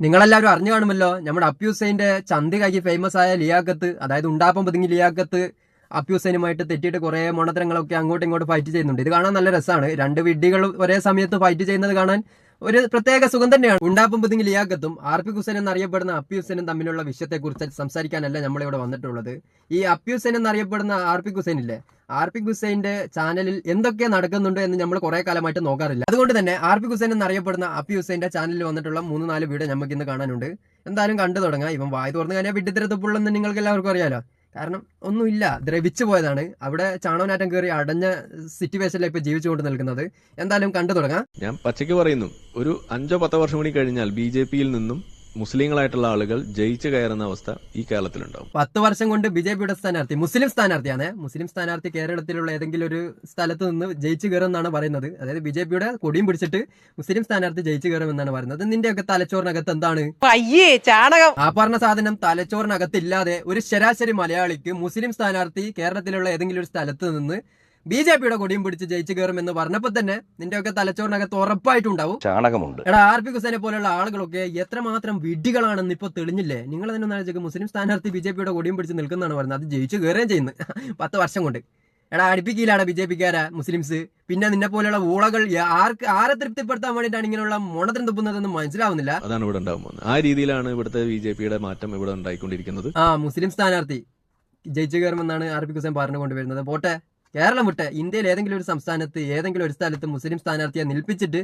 നിങ്ങളെല്ലാവരും അറിഞ്ഞു കാണുമല്ലോ നമ്മുടെ അപ്യൂസൈന്റെ ചന്തി കൈ ഫേമസ് ആയ ലിയാക്കത്ത് അതായത് ഉണ്ടാപ്പം പതുങ്ങി ലിയാക്കത്ത് അപ്യൂസൈനുമായിട്ട് തെറ്റിയിട്ട് കുറെ മൊണത്തരങ്ങളൊക്കെ അങ്ങോട്ടും ഇങ്ങോട്ടും ഫൈറ്റ് ചെയ്യുന്നുണ്ട്. ഇത് കാണാൻ നല്ല രസമാണ്. രണ്ട് വിഡികൾ ഒരേ സമയത്ത് ഫൈറ്റ് ചെയ്യുന്നത് കാണാൻ ഒരു പ്രത്യേക സുഖം തന്നെയാണ്. ഉണ്ടാപ്പം പുതിങ്ങി ലിയാഖത്തും ആർ പി ഹുസൈൻ എന്നറിയപ്പെടുന്ന അപ്പി ഹുസൈനും തമ്മിലുള്ള വിഷയത്തെക്കുറിച്ച് സംസാരിക്കാനല്ല നമ്മളിവിടെ വന്നിട്ടുള്ളത്. ഈ അപ്പി ഹുസൈൻ എന്നറിയപ്പെടുന്ന ആർ പി ഹുസൈൻ ഇല്ലേ ആർ പി ഹുസൈന്റെ ചാനലിൽ എന്തൊക്കെ നടക്കുന്നുണ്ട് എന്ന് നമ്മൾ കുറെ കാലമായിട്ട് നോക്കാറില്ല. അതുകൊണ്ട് തന്നെ ആർ പി ഹുസൈൻ എന്നറിയപ്പെടുന്ന അപ്പി ഹുസൈന്റെ ചാനലിൽ വന്നിട്ടുള്ള മൂന്ന് നാല് വീഡിയോ നമുക്ക് ഇന്ന് കാണാനുണ്ട്. എന്തായാലും കണ്ടു തുടങ്ങാം. ഇവൻ വായ തുറന്നു കഴിഞ്ഞാൽ വിഡ്ഢിത്തരത്തുപ്പുള്ളെന്ന് നിങ്ങൾക്ക് എല്ലാവർക്കും അറിയാലോ. കാരണം ഒന്നുമില്ല. ദ്രവിച്ചു പോയതാണ്. അവിടെ ചാണകനാറ്റം കയറി അടഞ്ഞ സിറ്റുവേഷനിൽ ഇപ്പൊ ജീവിച്ചുകൊണ്ട് നിൽക്കുന്നത്. എന്തായാലും കണ്ടു തുടങ്ങാം. ഞാൻ പച്ചയ്ക്ക് പറയുന്നു. ഒരു അഞ്ചോ പത്തോ വർഷം കൂടി കഴിഞ്ഞാൽ ബി നിന്നും മുസ്ലിങ്ങളായിട്ടുള്ള ആളുകൾ ജയിച്ചു കയറുന്ന അവസ്ഥ ഈ കേരളത്തിലുണ്ടാവും. പത്ത് വർഷം കൊണ്ട് ബി ജെ പിയുടെ സ്ഥാനാർത്ഥി മുസ്ലിം സ്ഥാനാർത്ഥിയാണ്. മുസ്ലിം സ്ഥാനാർത്ഥി കേരളത്തിലുള്ള ഏതെങ്കിലും ഒരു സ്ഥലത്ത് നിന്ന് ജയിച്ചു കയറുമെന്നാണ് പറയുന്നത്. അതായത് ബി ജെ പിയുടെ കൊടിയും പിടിച്ചിട്ട് മുസ്ലിം സ്ഥാനാർത്ഥി ജയിച്ചു കയറുമെന്നാണ് പറയുന്നത്. നിന്റെയൊക്കെ തലച്ചോറിനകത്ത് എന്താണ്? അയ്യേ ചാണകം. ആ പറഞ്ഞ സാധനം തലച്ചോറിനകത്തില്ലാതെ ഒരു ശരാശരി മലയാളിക്ക് മുസ്ലിം സ്ഥാനാർത്ഥി കേരളത്തിലുള്ള ഏതെങ്കിലും ഒരു സ്ഥലത്ത് നിന്ന് ബി ജെ പിയുടെ കൊടിയും പിടിച്ച് ജയിച്ചു കയറുമെന്ന് പറഞ്ഞപ്പോൾ തന്നെ നിന്റെയൊക്കെ തലച്ചോറിനകത്ത് ഉറപ്പായിട്ടുണ്ടാവും. ചാണകമുണ്ട്. എടാ ആർ പി ഹുസൈനെ പോലുള്ള ആളുകളൊക്കെ എത്രമാത്രം വിഡ്ഢികളാണെന്ന് ഇപ്പൊ തെളിഞ്ഞില്ലേ? നിങ്ങൾ തന്നെ ആലോചിക്കുക മുസ്ലിം സ്ഥാനാർത്ഥി ബി ജെ പിയുടെ കൊടിയും പിടിച്ച് നിൽക്കുന്നതാണ് പറയുന്നത് അത് ജയിച്ചു കയറുകയും ചെയ്യുന്നു. പത്ത് വർഷം കൊണ്ട്. എടാ അടുപ്പിക്കയിലാണ് ബി ജെ പിക്കാരാ മുസ്ലിംസ്. പിന്നെ നിന്നെ പോലെയുള്ള ഊളകൾ ആർക്ക് ആരെ തൃപ്തിപ്പെടുത്താൻ വേണ്ടിയിട്ടാണ് ഇങ്ങനെയുള്ള മോണത്തിന് തുപ്പുന്നതെന്ന് മനസ്സിലാവുന്നില്ല. അതാണ് ഇവിടെ ഉണ്ടാവുന്നത് ആ രീതിയിലാണ് ഇവിടുത്തെ ബി ജെ പിയുടെ മാറ്റം ഇവിടെ ഉണ്ടായിക്കൊണ്ടിരിക്കുന്നത്. ആ മുസ്ലിം സ്ഥാനാർത്ഥി ജയിച്ചു കയറുമെന്നാണ് ആർ പി ഹുസൈൻ പറഞ്ഞു കൊണ്ടുവരുന്നത് പോട്ടെ. കേരളം വിട്ട് ഇന്ത്യയിൽ ഏതെങ്കിലും ഒരു സംസ്ഥാനത്ത് ഏതെങ്കിലും ഒരു സ്ഥലത്ത് മുസ്ലിം സ്ഥാനാർത്ഥിയെ നിൽപ്പിച്ചിട്ട്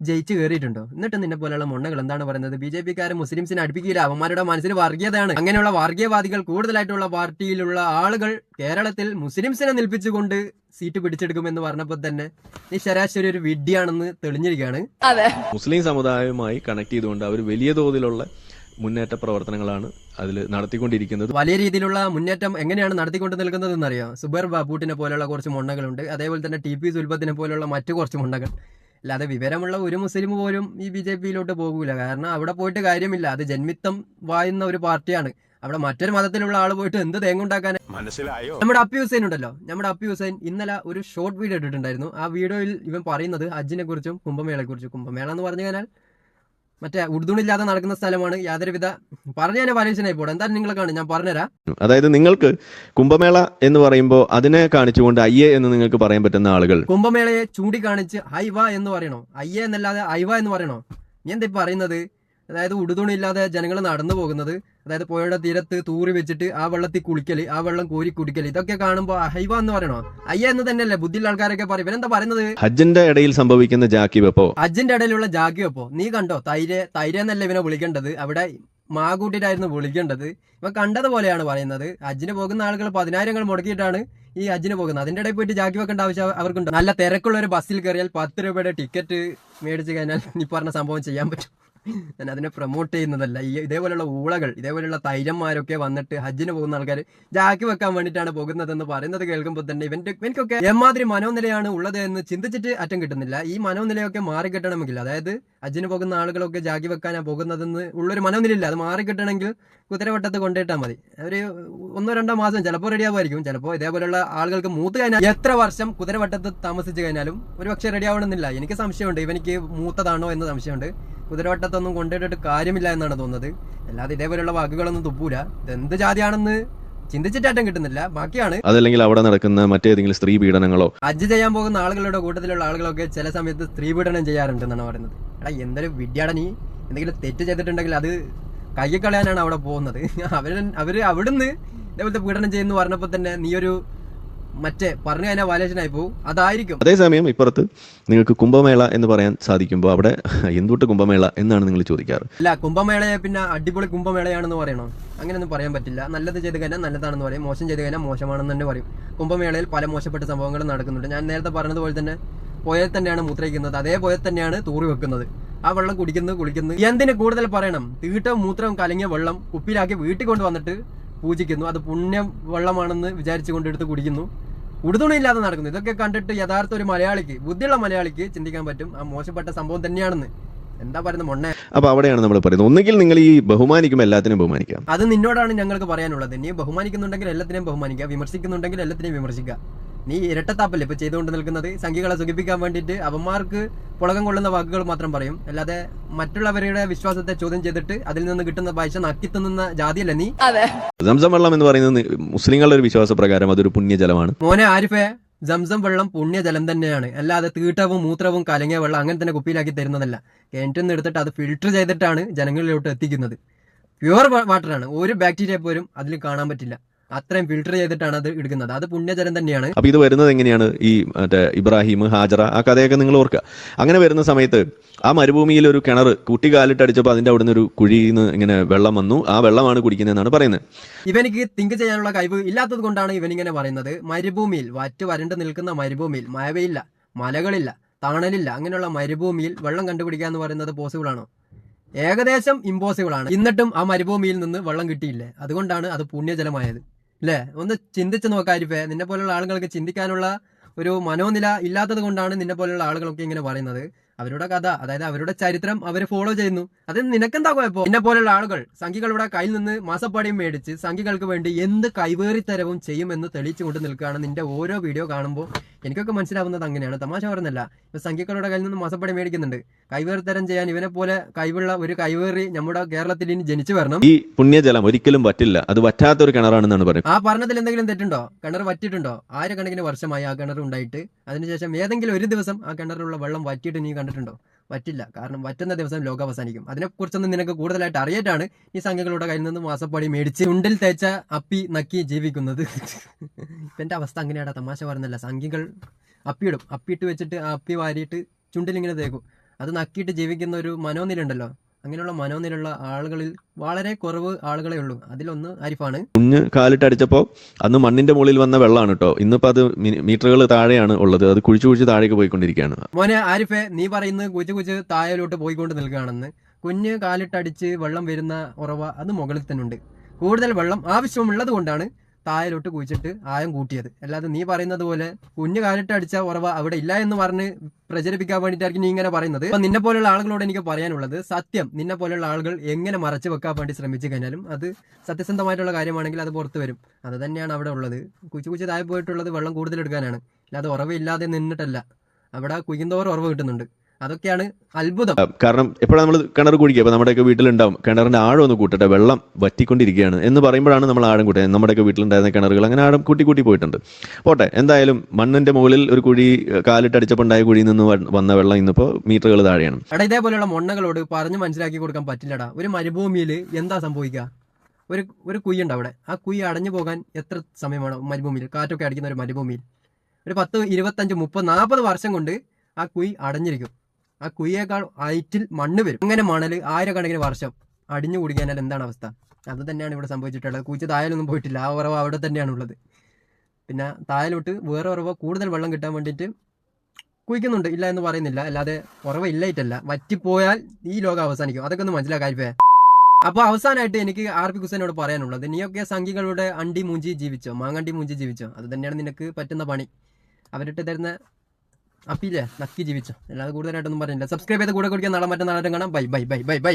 ജയിച്ചു കയറിയിട്ടുണ്ടോ? എന്നിട്ട് നിന്നെ പോലെയുള്ള മൊണ്ണകൾ എന്താണ് പറയുന്നത്? ബി ജെ പിക്കാരെ മുസ്ലിംസിനെ അടുപ്പിക്കില്ല അവന്മാരുടെ മനസ്സിൽ വർഗീയതയാണ്. അങ്ങനെയുള്ള വർഗീയവാദികൾ കൂടുതലായിട്ടുള്ള പാർട്ടിയിലുള്ള ആളുകൾ കേരളത്തിൽ മുസ്ലിംസിനെ നിൽപ്പിച്ചുകൊണ്ട് സീറ്റ് പിടിച്ചെടുക്കുമെന്ന് പറഞ്ഞപ്പോൾ തന്നെ നീ ശരാശരി ഒരു വിഡ്ഢിയാണെന്ന് തെളിഞ്ഞിരിക്കുകയാണ്. മുസ്ലിം സമുദായവുമായി കണക്ട് ചെയ്തുകൊണ്ട് അവർ വലിയ തോതിലുള്ള മുന്നേറ്റ പ്രവർത്തനങ്ങളാണ് അതിൽ നടത്തിക്കൊണ്ടിരിക്കുന്നത്. വലിയ രീതിയിലുള്ള മുന്നേറ്റം എങ്ങനെയാണ് നടത്തിക്കൊണ്ട് നിൽക്കുന്നത് എന്നറിയാം സുബർ ബാബൂട്ടിനെ പോലെയുള്ള കുറച്ച് മുണ്ണകളുണ്ട്. അതേപോലെ തന്നെ ടി പി സുൽബത്തിനെ പോലെയുള്ള മറ്റു കുറച്ച് മുണ്ണകൾ. അല്ലാതെ വിവരമുള്ള ഒരു മുസ്ലിം പോലും ഈ ബി ജെ പിയിലോട്ട് പോകൂല. കാരണം അവിടെ പോയിട്ട് കാര്യമില്ല. അത് ജന്മിത്തം വായുന്ന ഒരു പാർട്ടിയാണ്. അവിടെ മറ്റൊരു മതത്തിലുള്ള ആൾ പോയിട്ട് എന്ത് തേങ്ങുണ്ടാക്കാൻ മനസ്സിലായോ? നമ്മുടെ അപ്പി ഹുസൈൻ ഉണ്ടല്ലോ. നമ്മുടെ അപ്പി ഹുസൈൻ ഇന്നലെ ഒരു ഷോർട്ട് വീഡിയോ ഇട്ടിട്ടുണ്ടായിരുന്നു. ആ വീഡിയോയിൽ ഇവൻ പറയുന്നത് ഹജ്ജിനെ കുറിച്ചും കുംഭമേളയെ കുറിച്ചും കുംഭമേള എന്ന് പറഞ്ഞു കഴിഞ്ഞാൽ മറ്റേ ഉടുതുണില്ലാതെ നടക്കുന്ന സ്ഥലമാണ് യാതൊരുവിധ പറഞ്ഞു തന്നെ പരീക്ഷനായി പോടെ എന്തായാലും നിങ്ങൾ കാണും ഞാൻ പറഞ്ഞുതരാം. അതായത് നിങ്ങൾക്ക് കുംഭമേള എന്ന് പറയുമ്പോൾ അതിനെ കാണിച്ചുകൊണ്ട് അയ്യേ എന്ന് നിങ്ങൾക്ക് പറയാൻ പറ്റുന്ന ആളുകൾ. കുംഭമേളയെ ചൂണ്ടിക്കാണിച്ച് ഹൈവ എന്ന് പറയണോ? അയ്യേ എന്നല്ലാതെ ഹൈവ എന്ന് പറയണോ? ഞാൻ എന്താ പറയുന്നത്? അതായത് ഉടുതുണില്ലാതെ ജനങ്ങൾ നടന്നു പോകുന്നത് അതായത് പുഴയുടെ തീരത്ത് തൂറി വെച്ചിട്ട് ആ വെള്ളത്തിൽ കുളിക്കൽ ആ വെള്ളം കോരി കുടിക്കൽ ഇതൊക്കെ കാണുമ്പോൾ ഹൈവ എന്ന് പറയണോ? അയ്യ എന്ന് തന്നെയല്ലേ ബുദ്ധിയുള്ള ആൾക്കാരൊക്കെ പറയും. ഇവരെന്താ പറയുന്നത്? ഹജ്ജിന്റെ ഇടയിൽ സംഭവിക്കുന്ന ജാക്കി വെപ്പോ? ഹജ്ജിന്റെ ഇടയിലുള്ള ജാക്കി വെപ്പോ? നീ കണ്ടോ? തൈര് തൈര് എന്നല്ല ഇവനെ വിളിക്കേണ്ടത്. അവിടെ മാകൂട്ടിട്ടായിരുന്നു വിളിക്കേണ്ടത്. ഇവ കണ്ടതുപോലെയാണ് പറയുന്നത്. അജിന് പോകുന്ന ആളുകൾ പതിനായിരങ്ങൾ മുടക്കിയിട്ടാണ് ഈ അജിന് പോകുന്നത്. അതിന്റെ ഇടയിൽ പോയിട്ട് ജാക്കി വെക്കേണ്ട ആവശ്യം അവർക്കുണ്ട്. നല്ല തിരക്കുള്ള ഒരു ബസ്സിൽ കയറിയാൽ പത്ത് രൂപയുടെ ടിക്കറ്റ് മേടിച്ച് കഴിഞ്ഞാൽ നീ പറഞ്ഞ സംഭവം ചെയ്യാൻ പറ്റും. ഞാൻ അതിനെ പ്രൊമോട്ട് ചെയ്യുന്നതല്ല. ഈ ഇതേപോലെയുള്ള ഊളകൾ ഇതേപോലെയുള്ള തൈരന്മാരൊക്കെ വന്നിട്ട് ഹജ്ജിന് പോകുന്ന ആൾക്കാർ ജാക്കി വെക്കാൻ വേണ്ടിയിട്ടാണ് പോകുന്നതെന്ന് പറയുന്നത് കേൾക്കുമ്പോൾ തന്നെ ഇവന്റെ എനിക്കൊക്കെ എമാതിരി മനോനിലയാണ് ഉള്ളത് എന്ന് ചിന്തിച്ചിട്ട് അറ്റം കിട്ടുന്നില്ല. ഈ മനോനിലയൊക്കെ മാറി കിട്ടണമെങ്കിൽ അതായത് ഹജ്ജിന് പോകുന്ന ആളുകളൊക്കെ ജാക്കി വെക്കാനാണ് പോകുന്നതെന്ന് ഉള്ളൊരു മനോനിലയില്ല. അത് മാറി കിട്ടണമെങ്കിൽ കുതിരവട്ടത്ത് കൊണ്ടിട്ടാൽ മതി. ഒരു ഒന്നോ രണ്ടോ മാസം ചിലപ്പോൾ റെഡി ആവുമായിരിക്കും. ചിലപ്പോൾ ഇതേപോലെയുള്ള ആളുകൾക്ക് മൂത്ത് കഴിഞ്ഞാൽ എത്ര വർഷം കുതിരവട്ടത്ത് താമസിച്ചു കഴിഞ്ഞാലും ഒരു പക്ഷേ റെഡി ആവണമെന്നില്ല. എനിക്ക് സംശയമുണ്ട്. ഇവനിക്ക് മൂത്തതാണോ എന്ന് സംശയമുണ്ട്. കുതിരവട്ടത്തൊന്നും കൊണ്ടുപോയിട്ട് കാര്യമില്ല എന്നാണ് തോന്നുന്നത്. അല്ലാതെ ഇതേപോലെയുള്ള വാക്കുകളൊന്നും തുപ്പൂല. ഇതെന്ത് ജാതിയാണെന്ന് ചിന്തിച്ചിട്ടാറ്റം കിട്ടുന്നില്ല. ബാക്കിയാണ് അതല്ലെങ്കിൽ അവിടെ നടക്കുന്ന മറ്റേതെങ്കിലും സ്ത്രീ പീഡനങ്ങളോ? ഹജ്ജ് ചെയ്യാൻ പോകുന്ന ആളുകളുടെ കൂട്ടത്തിലുള്ള ആളുകളൊക്കെ ചില സമയത്ത് സ്ത്രീ പീഡനം ചെയ്യാറുണ്ട് എന്നാണ് പറയുന്നത്. എടാ എന്തൊരു വിദ്യാടനി എന്തെങ്കിലും തെറ്റ് ചെയ്തിട്ടുണ്ടെങ്കിൽ അത് കളയാനാണ് അവിടെ പോകുന്നത്. അവർ അവർ അവിടുന്ന് ഇതേപോലത്തെ പീഡനം ചെയ്യുന്നു പറഞ്ഞപ്പോൾ തന്നെ നീ ഒരു മറ്റേ പറഞ്ഞു കഴിഞ്ഞാൽ വാലേഷനായി പോകും. അതായിരിക്കും. അതേസമയം ഇപ്പുറത്ത് നിങ്ങൾക്ക് കുംഭമേള എന്ന് പറയാൻ സാധിക്കുമ്പോൾ അവിടെ എന്തുട്ട് കുംഭമേള എന്നാണ് നിങ്ങൾ ചോദിക്കാറ്. അല്ല കുംഭമേളയെ പിന്നെ അടിപൊളി കുംഭമേളയാണെന്ന് പറയണോ? അങ്ങനെയൊന്നും പറയാൻ പറ്റില്ല. നല്ലത് ചെയ്ത് കഴിഞ്ഞാൽ നല്ലതാണെന്ന് പറയും. മോശം ചെയ്ത് കഴിഞ്ഞാൽ മോശമാണെന്ന് തന്നെ പറയും. കുംഭമേളയിൽ പല മോശപ്പെട്ട സംഭവങ്ങളും നടക്കുന്നുണ്ട്. ഞാൻ നേരത്തെ പറഞ്ഞതുപോലെ തന്നെ പുഴയിൽ തന്നെയാണ് മൂത്രയിക്കുന്നത് അതേപോലെ പുഴയിൽ തന്നെയാണ് തൂറി വെക്കുന്നത്. ആ വെള്ളം കുടിക്കുന്നത് കുളിക്കുന്നു എന്തിനു കൂടുതൽ പറയണം? തീട്ടവും മൂത്രവും കലങ്ങിയ വെള്ളം കുപ്പിയിലാക്കി വീട്ടിൽ കൊണ്ടുവന്നിട്ട് പൂജിക്കുന്നു. അത് പുണ്യ വെള്ളമാണെന്ന് വിചാരിച്ചു കൊണ്ടെടുത്ത് കുടിക്കുന്നു. ഉടുതുണിയില്ലാതെ നടക്കുന്നു. ഇതൊക്കെ കണ്ടിട്ട് യഥാർത്ഥ ഒരു മലയാളിക്ക് ബുദ്ധിയുള്ള മലയാളിക്ക് ചിന്തിക്കാൻ പറ്റും. ആ മോശപ്പെട്ട സംഭവം തന്നെയാണെന്ന്. എന്താ പറയുന്നത് മൊണ്ണേ? അപ്പൊ അവിടെയാണ് നമ്മൾ പറയുന്നത്. ഒന്നുകിൽ നിങ്ങൾ ഈ ബഹുമാനിക്കും എല്ലാത്തിനും ബഹുമാനിക്കാം. അത് നിന്നോടാണ് ഞങ്ങൾക്ക് പറയാനുള്ളത്. നീ ബഹുമാനിക്കുന്നുണ്ടെങ്കിൽ എല്ലാത്തിനെയും ബഹുമാനിക്കുക. വിമർശിക്കുന്നുണ്ടെങ്കിൽ എല്ലാത്തിനെയും വിമർശിക്കുക. നീ ഇരട്ടത്താപ്പല്ലേ ഇപ്പൊ ചെയ്തുകൊണ്ട് നിൽക്കുന്നത്? സംഖ്യകളെ സുഖിപ്പിക്കാൻ വേണ്ടിയിട്ട് അവന്മാർക്ക് പുളകം കൊള്ളുന്ന വാക്കുകൾ മാത്രം പറയും. അല്ലാതെ മറ്റുള്ളവരുടെ വിശ്വാസത്തെ ചോദ്യം ചെയ്തിട്ട് അതിൽ നിന്ന് കിട്ടുന്ന പൈസ നക്കി തിന്നുന്ന ജാതിയല്ലേ നീ? സംസം വെള്ളം എന്ന് പറയുന്നത് മുസ്ലിങ്ങളുടെ ഒരു വിശ്വാസപ്രകാരം അതൊരു പുണ്യജലമാണ്. മോനെ ആരിഫെ സംസം വെള്ളം പുണ്യജലം തന്നെയാണ്. അല്ലാതെ തീട്ടവും മൂത്രവും കലങ്ങിയ വെള്ളം അങ്ങനെ തന്നെ കുപ്പിയിലാക്കി തരുന്നതല്ല. കിണറ്റിൽ നിന്ന് എടുത്തിട്ട് അത് ഫിൽട്ടർ ചെയ്തിട്ടാണ് ജനങ്ങളിലോട്ട് എത്തിക്കുന്നത്. പ്യുവർ വാട്ടറാണ് ഒരു ബാക്ടീരിയ പോലും അതിൽ കാണാൻ പറ്റില്ല. അത്രയും ഫിൽട്ടർ ചെയ്തിട്ടാണ് അത് എടുക്കുന്നത്. അത് പുണ്യജലം തന്നെയാണ്. അപ്പൊ ഇത് വരുന്നത് എങ്ങനെയാണ്? ഈ മറ്റേ ഇബ്രാഹിം ഹാജറ ആ കഥയൊക്കെ നിങ്ങൾ ഓർക്കുക. അങ്ങനെ വരുന്ന സമയത്ത് ആ മരുഭൂമിയിൽ ഒരു കിണർ കുട്ടി കാലിട്ട് അടിച്ചപ്പോൾ അതിന്റെ അവിടുന്ന് ഒരു കുഴിയിൽ നിന്ന് ഇങ്ങനെ വെള്ളം വന്നു. ആ വെള്ളമാണ് കുടിക്കുന്നതെന്നാണ് പറയുന്നത്. ഇവനിക്ക് തിങ്ക് ചെയ്യാനുള്ള കഴിവ് ഇല്ലാത്തത് കൊണ്ടാണ് ഇവനിങ്ങനെ പറയുന്നത്. മരുഭൂമിയിൽ വറ്റ് വരണ്ട് നിൽക്കുന്ന മരുഭൂമിയിൽ മഴവയില്ല മലകളില്ല തണലില്ല അങ്ങനെയുള്ള മരുഭൂമിയിൽ വെള്ളം കണ്ടുപിടിക്കുക എന്ന് പറയുന്നത് പോസിബിൾ ആണോ? ഏകദേശം ഇമ്പോസിബിൾ ആണ്. എന്നിട്ടും ആ മരുഭൂമിയിൽ നിന്ന് വെള്ളം കിട്ടിയില്ലേ? അതുകൊണ്ടാണ് അത് പുണ്യജലമായത് അല്ലേ ഒന്ന് ചിന്തിച്ച് നോക്കാരിപ്പേ നിന്നെ പോലുള്ള ആളുകൾക്ക് ചിന്തിക്കാനുള്ള ഒരു മനോനില ഇല്ലാത്തത് കൊണ്ടാണ് നിന്നെ പോലുള്ള ആളുകളൊക്കെ ഇങ്ങനെ പറയുന്നത്. അവരുടെ കഥ അതായത് അവരുടെ ചരിത്രം അവർ ഫോളോ ചെയ്യുന്നു. അത് നിനക്കെന്താ കുഴപ്പം നിന്നെ പോലുള്ള ആളുകൾ സംഖ്യകളുടെ കയ്യിൽ നിന്ന് മാസപ്പാടിയും മേടിച്ച് സംഖ്യകൾക്ക് വേണ്ടി എന്ത് കൈവേറിത്തരവും ചെയ്യുമെന്ന് തെളിയിച്ചുകൊണ്ട് നിൽക്കുകയാണ് നിന്റെ ഓരോ വീഡിയോ കാണുമ്പോൾ എനിക്കൊക്കെ മനസ്സിലാവുന്നത് അങ്ങനെയാണ്. തമാശ പറഞ്ഞല്ല ഇപ്പൊ സംഖ്യകളുടെ കയ്യിൽ നിന്ന് മാസപ്പടി മേടിക്കുന്നുണ്ട്. കൈവേറി തരം ചെയ്യാൻ ഇവനെ പോലെ കൈവുള്ള ഒരു കൈവേറി നമ്മുടെ കേരളത്തിൽ ഇനി ജനിച്ചു വരണം. ഈ പുണ്യജലം ഒരിക്കലും വറ്റില്ല. അത് വറ്റാത്ത ഒരു കിണറാണെന്നാണ് പറയുന്നത്. ആ പറഞ്ഞതിൽ എന്തെങ്കിലും തെറ്റുണ്ടോ? കിണർ വറ്റിട്ടുണ്ടോ ആയിരക്കണക്കിന് വർഷമായി ആ കിണർ ഉണ്ടായിട്ട്. അതിനുശേഷം ഏതെങ്കിലും ഒരു ദിവസം ആ കിണറിലുള്ള വെള്ളം വറ്റിയിട്ട് നീ കണ്ടിട്ടുണ്ടോ? വറ്റില്ല കാരണം വറ്റുന്ന ദിവസം ലോകം അവസാനിക്കും. അതിനെക്കുറിച്ചൊന്നും നിനക്ക് കൂടുതലായിട്ട് അറിയേറ്റാണ് ഈ സംഘങ്ങളുടെ കയ്യിൽ നിന്ന് മാസപ്പാടി മേടിച്ച് ചുണ്ടിൽ തേച്ച അപ്പി നക്കി ജീവിക്കുന്നത്. എന്റെ അവസ്ഥ അങ്ങനെയാടാ. തമാശ പറഞ്ഞല്ല. സംഘികൾ അപ്പിയിടും. അപ്പിയിട്ട് വെച്ചിട്ട് അപ്പി വാരിയിട്ട് ചുണ്ടിലിങ്ങനെ തേക്കും. അത് നക്കിയിട്ട് ജീവിക്കുന്ന ഒരു മനോനില ഉണ്ടല്ലോ. അങ്ങനെയുള്ള മനോനിലുള്ള ആളുകളിൽ വളരെ കുറവ് ആളുകളെ ഉള്ളൂ. അതിലൊന്ന് ആരിഫാണ് കുഞ്ഞ് കാലിട്ട് അടിച്ചപ്പോൾ അന്ന് മണ്ണിന്റെ മുകളിൽ വന്ന വെള്ളമാണ് കേട്ടോ. ഇന്നിപ്പോൾ അത് മീറ്ററുകൾ താഴെയാണ് ഉള്ളത്. അത് കുഴിച്ചു കുഴിച്ച് താഴേക്ക് പോയിക്കൊണ്ടിരിക്കുകയാണ്. മോനെ ആരിഫെ നീ പറയുന്നത് കുച്ചു കുച്ച് താഴോട്ട് പോയിക്കൊണ്ട് നിൽക്കുകയാണെന്ന്. കുഞ്ഞ് കാലിട്ടടിച്ച് വെള്ളം വരുന്ന ഉറവ അത് മുകളിൽ തന്നെ ഉണ്ട്. കൂടുതൽ വെള്ളം ആവശ്യമുള്ളത് കൊണ്ടാണ് താഴോട്ട് കുഴിച്ചിട്ട് ആയം കൂട്ടിയത്. അല്ലാതെ നീ പറയുന്നത് പോലെ കുഞ്ഞ് കാലിട്ടടിച്ച ഉറവ അവിടെ ഇല്ല എന്ന് പറഞ്ഞ് പ്രചരിപ്പിക്കാൻ വേണ്ടിയിട്ടായിരിക്കും നീ ഇങ്ങനെ പറയുന്നത്. അപ്പൊ നിന്നെ പോലുള്ള ആളുകളോട് എനിക്ക് പറയാനുള്ളത് സത്യം നിന്നെ പോലുള്ള ആളുകൾ എങ്ങനെ മറച്ചു വെക്കാൻ വേണ്ടി ശ്രമിച്ചു കഴിഞ്ഞാലും അത് സത്യസന്ധമായിട്ടുള്ള കാര്യമാണെങ്കിൽ അത് പുറത്തു വരും. അത് തന്നെയാണ് അവിടെ ഉള്ളത്. കുച്ചു കുച്ചു താഴെ പോയിട്ടുള്ളത് വെള്ളം കൂടുതൽ എടുക്കാനാണ്. അല്ലാതെ ഉറവില്ലാതെ നിന്നിട്ടല്ല. അവിടെ കുയ്യുന്തോറും ഉറവ് കിട്ടുന്നുണ്ട്. അതൊക്കെയാണ് അത്ഭുതം. കാരണം എപ്പോഴാണ് നമ്മൾ കിണർ കുഴിക്കുക? അപ്പോൾ നമ്മുടെയൊക്കെ വീട്ടിലുണ്ടാവും. കിണറിന്റെ ആഴം ഒന്ന് കൂട്ടട്ടെ വെള്ളം വറ്റിക്കൊണ്ടിരിക്കുകയാണ് എന്ന് പറയുമ്പോഴാണ് നമ്മൾ ആഴം കൂട്ടുക. നമ്മുടെയൊക്കെ വീട്ടിലുണ്ടായിരുന്ന കിണറുകൾ അങ്ങനെ ആഴം കൂട്ടി കൂട്ടി പോയിട്ടുണ്ട്. പോട്ടെ എന്തായാലും മണ്ണിന്റെ മുകളിൽ ഒരു കുഴി കാലിട്ടടിച്ചപ്പോൾ ഉണ്ടായ കുഴിയിൽ നിന്ന് വന്ന വെള്ളം ഇന്നിപ്പോൾ മീറ്ററുകൾ താഴെയാണ്. എടാ ഇതേപോലെയുള്ള മണ്ണകളോട് പറഞ്ഞു മനസ്സിലാക്കി കൊടുക്കാൻ പറ്റില്ലടാ. ഒരു മരുഭൂമിയിൽ എന്താ സംഭവിക്കുക? ഒരു ഒരു കുയ്യുണ്ട് അവിടെ. ആ കുഴി അടഞ്ഞു പോകാൻ എത്ര സമയമാണ് മരുഭൂമിയിൽ? കാറ്റൊക്കെ അടിക്കുന്ന ഒരു മരുഭൂമിയിൽ. ഒരു പത്ത് ഇരുപത്തഞ്ച് മുപ്പത് നാൽപ്പത് വർഷം കൊണ്ട് ആ കുഴി അടഞ്ഞിരിക്കും. ആ കുഴിയേക്കാൾ ഹൈറ്റിൽ മണ്ണ് വരും. അങ്ങനെ മണൽ ആയിരക്കണക്കിന് വർഷം അടിഞ്ഞു കുടിക്കാനാൽ എന്താണ് അവസ്ഥ? അത് തന്നെയാണ് ഇവിടെ സംഭവിച്ചിട്ടുള്ളത്. കുഴിച്ച് തായാലൊന്നും പോയിട്ടില്ല. ആ ഉറവ അവിടെ തന്നെയാണ് ഉള്ളത്. പിന്നെ തായലോട്ട് വേറെ ഉറവ കൂടുതൽ വെള്ളം കിട്ടാൻ വേണ്ടിയിട്ട് കുഴിക്കുന്നുണ്ട്. ഇല്ല എന്ന് പറയുന്നില്ല. അല്ലാതെ ഉറവ ഇല്ലായിട്ടല്ല. വറ്റിപ്പോയാൽ ഈ ലോകം അവസാനിക്കും. അതൊക്കെ ഒന്ന് മനസ്സിലാക്കാരിപ്പേ അപ്പോൾ അവസാനമായിട്ട് എനിക്ക് ആർ പി കുസനോട് പറയാനുള്ളത്. നീയൊക്കെ സംഘികളുടെ അണ്ടി മൂഞ്ചി ജീവിച്ചോ? മാങ്ങണ്ടി മൂഞ്ചി ജീവിച്ചോ? അത് തന്നെയാണ് നിനക്ക് പറ്റുന്ന പണി. അവരിട്ട് തരുന്ന അപ്പിയില്ലേ നക്കി ജീവിച്ചോ. അല്ലാതെ കൂടുതലായിട്ടൊന്നും പറഞ്ഞില്ല. സബ്സ്ക്രൈബ് ചെയ്ത് കൂടെ കുടിക്കാൻ നാളെ മറ്റന്നാളെ കാണാം. Bye bye bye bye bye